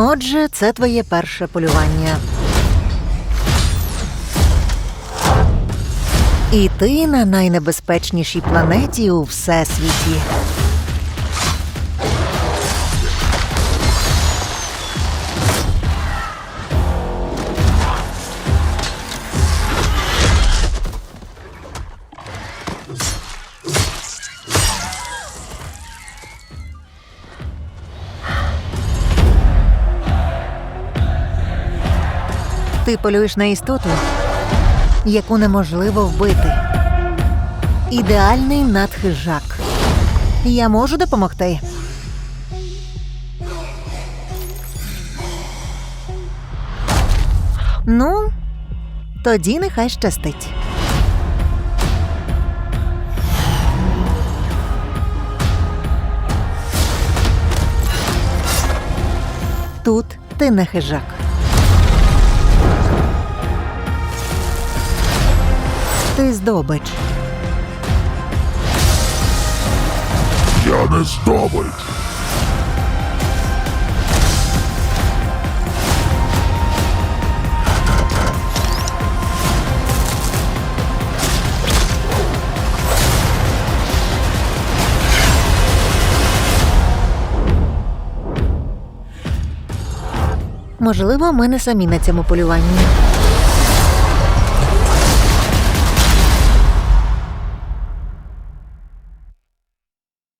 Отже, це твоє перше полювання. І ти на найнебезпечнішій планеті у всесвіті. Ти полюєш на істоту, яку неможливо вбити. Ідеальний надхижак. Я можу допомогти. Ну, тоді нехай щастить. Тут ти не хижак. Ти здобич. Я не здобич. Можливо, ми не самі на цьому полюванні.